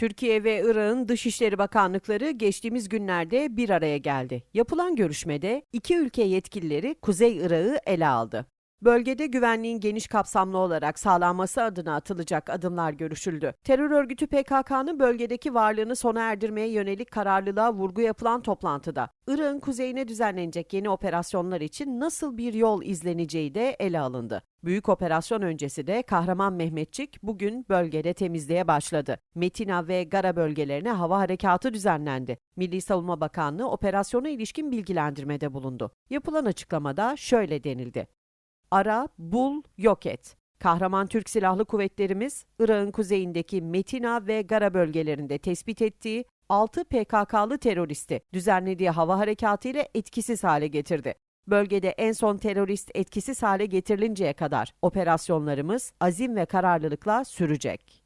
Türkiye ve Irak'ın Dışişleri Bakanlıkları geçtiğimiz günlerde bir araya geldi. Yapılan görüşmede iki ülke yetkilileri Kuzey Irak'ı ele aldı. Bölgede güvenliğin geniş kapsamlı olarak sağlanması adına atılacak adımlar görüşüldü. Terör örgütü PKK'nın bölgedeki varlığını sona erdirmeye yönelik kararlılığa vurgu yapılan toplantıda Irak'ın kuzeyine düzenlenecek yeni operasyonlar için nasıl bir yol izleneceği de ele alındı. Büyük operasyon öncesi de Kahraman Mehmetçik bugün bölgede temizliğe başladı. Metina ve Gara bölgelerine hava harekatı düzenlendi. Milli Savunma Bakanlığı operasyona ilişkin bilgilendirmede bulundu. Yapılan açıklamada şöyle denildi. Ara, bul, yok et. Kahraman Türk Silahlı Kuvvetlerimiz, Irak'ın kuzeyindeki Metina ve Gara bölgelerinde tespit ettiği 6 PKK'lı teröristi düzenlediği hava harekatı ile etkisiz hale getirdi. Bölgede en son terörist etkisiz hale getirilinceye kadar operasyonlarımız azim ve kararlılıkla sürecek.